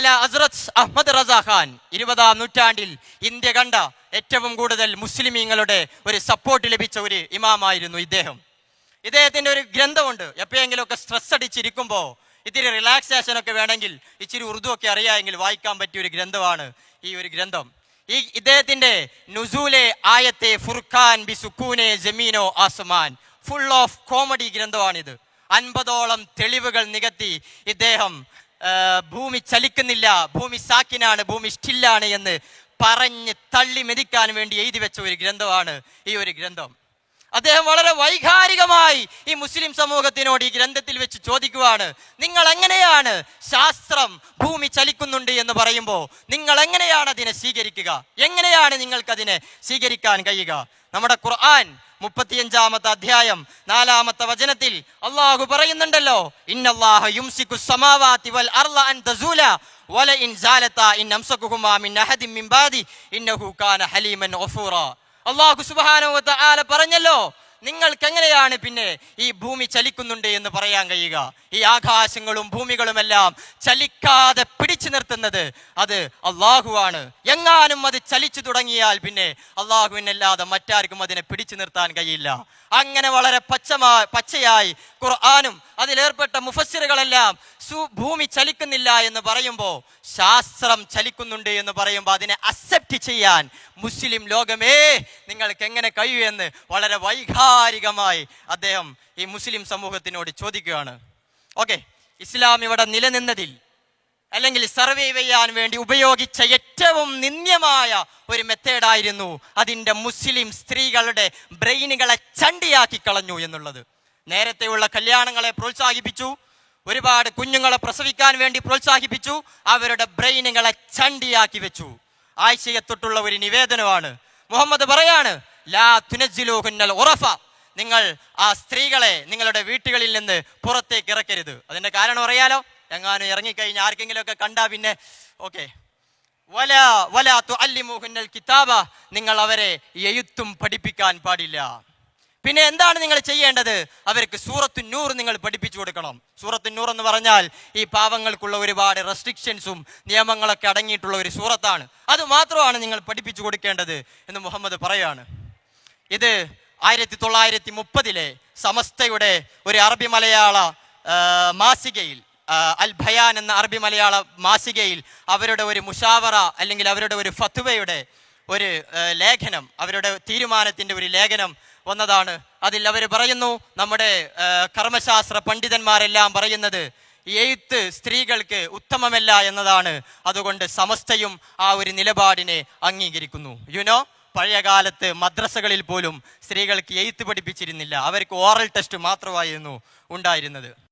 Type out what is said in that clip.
ആല അസ്രത് അഹമ്മദ് റസാഖാൻ ഇരുപതാം നൂറ്റാണ്ടിൽ ഇന്ത്യ കണ്ട ഏറ്റവും കൂടുതൽ മുസ്ലിമീങ്ങളുടെ ഒരു സപ്പോർട്ട് ലഭിച്ച ഒരു ഇമാമായിരുന്നു ഇദ്ദേഹം. ഇദ്ദേഹത്തിന്റെ ഒരു ഗ്രന്ഥമുണ്ട്. എപ്പോഴെങ്കിലുമൊക്കെ സ്ട്രെസ് അടിച്ചിരിക്കുമ്പോൾ ഇത്തിരി റിലാക്സേഷൻ ഒക്കെ വേണമെങ്കിൽ ഇച്ചിരി ഉറുദു ഒക്കെ അറിയാമെങ്കിൽ വായിക്കാൻ പറ്റിയ ഒരു ഗ്രന്ഥമാണ് ഈ ഒരു ഗ്രന്ഥം. ഈ ഇദ്ദേഹത്തിന്റെ നുസൂലെ ആയത്തെ ഫുർഖാൻ ബി സുക്കൂനെ ജമീനോ ആസുമാൻ. ഫുൾ ഓഫ് കോമഡി ഗ്രന്ഥമാണിത്. അൻപതോളം തെളിവുകൾ നികത്തി ഇദ്ദേഹം ഭൂമി ചലിക്കുന്നില്ല ഭൂമി സാക്കിനാണ് ഭൂമി സ്റ്റില്ലാണ് എന്ന് പറഞ്ഞ് തള്ളി മെതിക്കാൻ വേണ്ടി എഴുതി വെച്ച ഒരു ഗ്രന്ഥമാണ് ഈ ഒരു ഗ്രന്ഥം. അദ്ദേഹം വളരെ വൈകാരികമായി ഈ മുസ്ലിം സമൂഹത്തിനോട് ഈ ഗ്രന്ഥത്തിൽ വെച്ച് ചോദിക്കുവാണ് നിങ്ങൾ എങ്ങനെയാണ് ശാസ്ത്രം ഭൂമി ചലിക്കുന്നുണ്ട് എന്ന് പറയുമ്പോൾ നിങ്ങൾ എങ്ങനെയാണ് അതിനെ സ്വീകരിക്കുക? എങ്ങനെയാണ് നിങ്ങൾക്കതിനെ സ്വീകരിക്കാൻ കഴിയുക? നമ്മുടെ ഖുർആൻ മുപ്പത്തിയഞ്ചാമത്തെ അധ്യായം നാലാമത്തെ വചനത്തിൽ അള്ളാഹു പറയുന്നുണ്ടല്ലോ ഇന്നഹു കാന ഹലീമൻ ഗഫൂറ. അള്ളാഹു സുബ്ഹാനഹു ആല പറഞ്ഞല്ലോ നിങ്ങൾക്ക് എങ്ങനെയാണ് പിന്നെ ഈ ഭൂമി ചലിക്കുന്നുണ്ട് എന്ന് പറയാൻ കഴിയുക? ഈ ആകാശങ്ങളും ഭൂമികളുമെല്ലാം ചലിക്കാതെ പിടിച്ചു നിർത്തുന്നത് അത് അള്ളാഹുവാണ് എങ്ങാനും അത് ചലിച്ചു തുടങ്ങിയാൽ പിന്നെ അള്ളാഹുവിനല്ലാതെ മറ്റാർക്കും അതിനെ പിടിച്ചു നിർത്താൻ കഴിയില്ല. അങ്ങനെ വളരെ പച്ചമാ പച്ചയായി ഖുർആാനും അതിലേർപ്പെട്ട മുഫസ്സിറുകളെല്ലാം ഭൂമി ചലിക്കുന്നില്ല എന്ന് പറയുമ്പോൾ ശാസ്ത്രം ചലിക്കുന്നുണ്ട് എന്ന് പറയുമ്പോൾ അതിനെ അക്സെപ്റ്റ് ചെയ്യാൻ മുസ്ലിം ലോകമേ നിങ്ങൾക്ക് എങ്ങനെ കഴിയൂ എന്ന് വളരെ വൈകാരികമായി അദ്ദേഹം ഈ മുസ്ലിം സമൂഹത്തിനോട് ചോദിക്കുകയാണ്. ഓക്കെ ഇസ്ലാം ഇവിടെ നിലനിന്നതിൽ അല്ലെങ്കിൽ സർവൈവ് ചെയ്യാൻ വേണ്ടി ഉപയോഗിച്ച ഏറ്റവും നിന്ദ്യമായ ഒരു മെത്തേഡായിരുന്നു അതിന്റെ മുസ്ലിം സ്ത്രീകളുടെ ബ്രെയിനുകളെ ചണ്ടിയാക്കി കളഞ്ഞു എന്നുള്ളത്. നേരത്തെയുള്ള കല്യാണങ്ങളെ പ്രോത്സാഹിപ്പിച്ചു ഒരുപാട് കുഞ്ഞുങ്ങളെ പ്രസവിക്കാൻ വേണ്ടി പ്രോത്സാഹിപ്പിച്ചു അവരുടെ ബ്രെയിനുകളെ ചണ്ടിയാക്കി വെച്ചു. ആഴ്ചയെ തൊട്ടുള്ള ഒരു നിവേദനമാണ്. മുഹമ്മദ് പറയാണ് ലാ തുനജിലൂഹുന്നൽ ഉറഫ. നിങ്ങൾ ആ സ്ത്രീകളെ നിങ്ങളുടെ വീട്ടുകളിൽ നിന്ന് പുറത്തേക്ക് ഇറക്കരുത്. അതിന്റെ കാരണം അറിയാലോ? എങ്ങാനും ഇറങ്ങിക്കഴിഞ്ഞാൽ ആർക്കെങ്കിലും ഒക്കെ കണ്ടാ പിന്നെ ഓക്കെ. വല വല തുഅല്ലിമുഹുന്നൽ കിതാബ. നിങ്ങൾ അവരെ എഴുത്തും പഠിപ്പിക്കാൻ പാടില്ല. പിന്നെ എന്താണ് നിങ്ങൾ ചെയ്യേണ്ടത്? അവർക്ക് സൂറത്തു നൂർ നിങ്ങൾ പഠിപ്പിച്ചു കൊടുക്കണം. സൂറത്തു നൂർ എന്ന് പറഞ്ഞാൽ ഈ പാവങ്ങൾക്കുള്ള ഒരുപാട് റെസ്ട്രിക്ഷൻസും നിയമങ്ങളൊക്കെ അടങ്ങിയിട്ടുള്ള ഒരു സൂറത്താണ്. അത് മാത്രമാണ് നിങ്ങൾ പഠിപ്പിച്ചു കൊടുക്കേണ്ടത് എന്ന് മുഹമ്മദ് പറയാണ്. ഇത് ആയിരത്തി തൊള്ളായിരത്തി മുപ്പതിലെ സമസ്തയുടെ ഒരു അറബി മലയാള മാസികയിൽ അൽ ഭയാൻ എന്ന അറബി മലയാള മാസികയിൽ അവരുടെ ഒരു മുഷാവറ അല്ലെങ്കിൽ അവരുടെ ഒരു ഫത്വയുടെ ഒരു ലേഖനം അവരുടെ തീരുമാനത്തിന്റെ ഒരു ലേഖനം വന്നതാണ്. അതിൽ അവർ പറയുന്നു നമ്മുടെ കർമ്മശാസ്ത്ര പണ്ഡിതന്മാരെല്ലാം പറയുന്നത് എഴുത്ത് സ്ത്രീകൾക്ക് ഉത്തമമല്ല എന്നതാണ്. അതുകൊണ്ട് സമസ്തയും ആ ഒരു നിലപാടിനെ അംഗീകരിക്കുന്നു. യുനോ പഴയ കാലത്ത് മദ്രസകളിൽ പോലും സ്ത്രീകൾക്ക് എയ്ത്ത് പഠിപ്പിച്ചിരുന്നില്ല. അവർക്ക് ഓറൽ ടെസ്റ്റ് മാത്രമായിരുന്നു ഉണ്ടായിരുന്നത്.